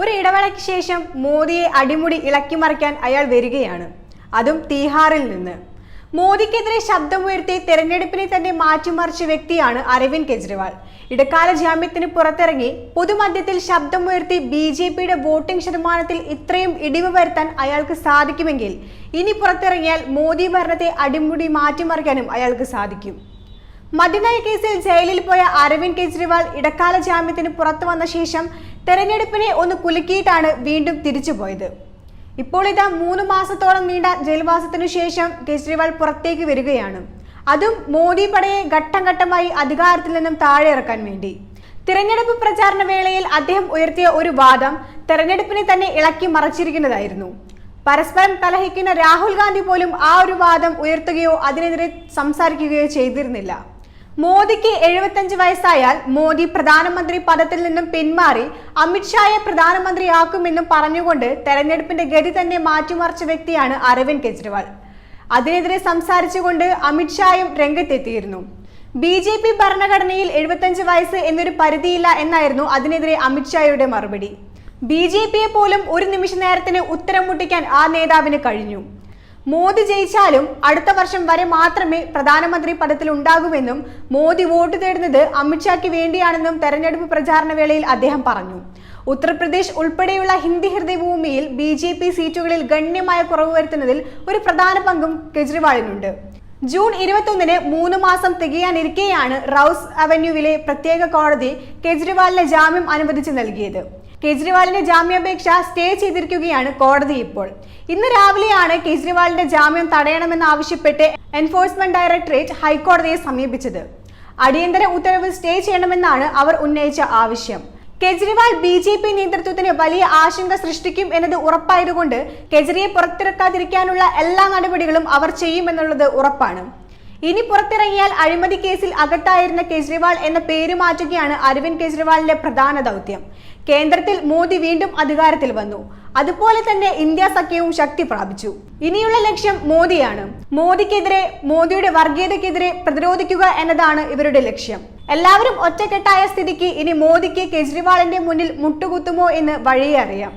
ഒരു ഇടവേളയ്ക്ക് ശേഷം മോദിയെ അടിമുടി ഇളക്കിമറിക്കാൻ അയാൾ വരികയാണ്. അതും തീഹാറിൽ നിന്ന്. മോദിക്കെതിരെ ശബ്ദമുയർത്തി തെരഞ്ഞെടുപ്പിനെ തന്നെ മാറ്റിമറിച്ച വ്യക്തിയാണ് അരവിന്ദ് കെജ്രിവാൾ. ഇടക്കാല ജാമ്യത്തിന് പുറത്തിറങ്ങി പൊതുമധ്യത്തിൽ ശബ്ദമുയർത്തി ബി ജെ പിയുടെ വോട്ടിംഗ് ശതമാനത്തിൽ ഇത്രയും ഇടിവ് വരുത്താൻ അയാൾക്ക് സാധിക്കുമെങ്കിൽ ഇനി പുറത്തിറങ്ങിയാൽ മോദി ഭരണത്തെ അടിമുടി മാറ്റിമറിക്കാനും അയാൾക്ക് സാധിക്കും. മദ്യനയ കേസിൽ ജയിലിൽ പോയ അരവിന്ദ് കെജ്രിവാൾ ഇടക്കാല ജാമ്യത്തിന് പുറത്തു വന്ന ശേഷം തെരഞ്ഞെടുപ്പിനെ ഒന്ന് കുലുക്കിയിട്ടാണ് വീണ്ടും തിരിച്ചുപോയത് ഇപ്പോൾ ഇതാ മൂന്ന് മാസത്തോളം നീണ്ട ജയിൽവാസത്തിനു ശേഷം കെജ്രിവാൾ പുറത്തേക്ക് വരികയാണ്. അതും മോദി പടയെ ഘട്ടം ഘട്ടമായി അധികാരത്തിൽ നിന്നും താഴെ ഇറക്കാൻ വേണ്ടി. തിരഞ്ഞെടുപ്പ് പ്രചാരണ വേളയിൽ അദ്ദേഹം ഉയർത്തിയ ഒരു വാദം തെരഞ്ഞെടുപ്പിനെ തന്നെ ഇളക്കി മറച്ചിരിക്കുന്നതായിരുന്നു. പരസ്പരം കലഹിക്കുന്ന രാഹുൽ ഗാന്ധി പോലും ആ ഒരു വാദം ഉയർത്തുകയോ അതിനെതിരെ സംസാരിക്കുകയോ ചെയ്തിരുന്നില്ല. മോദിക്ക് എഴുപത്തഞ്ച് വയസ്സായാൽ മോദി പ്രധാനമന്ത്രി പദത്തിൽ നിന്നും പിന്മാറി അമിത്ഷായെ പ്രധാനമന്ത്രിയാക്കുമെന്നും പറഞ്ഞുകൊണ്ട് തെരഞ്ഞെടുപ്പിന്റെ ഗതി തന്നെ മാറ്റിമറിച്ച വ്യക്തിയാണ് അരവിന്ദ് കെജ്രിവാൾ. അതിനെതിരെ സംസാരിച്ചുകൊണ്ട് അമിത്ഷായും രംഗത്തെത്തിയിരുന്നു. ബി ജെ പി ഭരണഘടനയിൽ എഴുപത്തഞ്ച് വയസ്സ് എന്നൊരു പരിധിയില്ല എന്നായിരുന്നു അതിനെതിരെ അമിത്ഷായുടെ മറുപടി. ബി ജെ പിയെ പോലും ഒരു നിമിഷ നേരത്തിന് ഉത്തരം മുട്ടിക്കാൻ ആ നേതാവിന് കഴിഞ്ഞു. മോദി ജയിച്ചാലും അടുത്ത വർഷം വരെ മാത്രമേ പ്രധാനമന്ത്രി പദത്തിൽ ഉണ്ടാകുമെന്നും മോദി വോട്ട് തേടുന്നത് അമിത്ഷായ്ക്ക് വേണ്ടിയാണെന്നും തെരഞ്ഞെടുപ്പ് പ്രചാരണ വേളയിൽ അദ്ദേഹം പറഞ്ഞു. ഉത്തർപ്രദേശ് ഉൾപ്പെടെയുള്ള ഹിന്ദി ഹൃദയഭൂമിയിൽ ബി ജെ പി സീറ്റുകളിൽ ഗണ്യമായ കുറവ് വരുത്തുന്നതിൽ ഒരു പ്രധാന പങ്കും കെജ്രിവാളിനുണ്ട്. ജൂൺ ഇരുപത്തൊന്നിന് മൂന്ന് മാസം തികയാനിരിക്കെയാണ് റൌസ് അവന്യൂവിലെ പ്രത്യേക കോടതി കെജ്രിവാളിന് ജാമ്യം അനുവദിച്ചു നൽകിയത്. കെജ്രിവാളിന്റെ ജാമ്യാപേക്ഷ സ്റ്റേ ചെയ്തിരിക്കുകയാണ് കോടതി ഇപ്പോൾ. ഇന്ന് രാവിലെയാണ് കെജ്രിവാളിന്റെ ജാമ്യം തടയണമെന്ന് ആവശ്യപ്പെട്ട് എൻഫോഴ്സ്മെന്റ് ഡയറക്ടറേറ്റ് ഹൈക്കോടതിയെ സമീപിച്ചത്. അടിയന്തര ഉത്തരവ് സ്റ്റേ ചെയ്യണമെന്നാണ് അവർ ഉന്നയിച്ച ആവശ്യം. കെജ്രിവാൾ ബി ജെ പി നേതൃത്വത്തിന് വലിയ ആശങ്ക സൃഷ്ടിക്കും എന്നത് ഉറപ്പായതുകൊണ്ട് കെജ്രിയെ പുറത്തിറക്കാതിരിക്കാനുള്ള എല്ലാ നടപടികളും അവർ ചെയ്യുമെന്നുള്ളത് ഉറപ്പാണ്. ഇനി പുറത്തിറങ്ങിയാൽ അഴിമതി കേസിൽ അകത്തായിരുന്ന കെജ്രിവാൾ എന്ന പേര് മാറ്റുകയാണ് അരവിന്ദ് കെജ്രിവാളിന്റെ പ്രധാന ദൗത്യം. കേന്ദ്രത്തിൽ മോദി വീണ്ടും അധികാരത്തിൽ വന്നു. അതുപോലെ തന്നെ ഇന്ത്യ സഖ്യവും ശക്തി പ്രാപിച്ചു. ഇനിയുള്ള ലക്ഷ്യം മോദിയാണ്. മോദിക്കെതിരെ മോദിയുടെ വർഗീയതക്കെതിരെ പ്രതിരോധിക്കുക എന്നതാണ് ഇവരുടെ ലക്ഷ്യം. എല്ലാവരും ഒറ്റക്കെട്ടായ സ്ഥിതിക്ക് ഇനി മോദിക്ക് കെജ്രിവാളിന്റെ മുന്നിൽ മുട്ടുകുത്തുമോ എന്ന് വഴിയെ അറിയാം.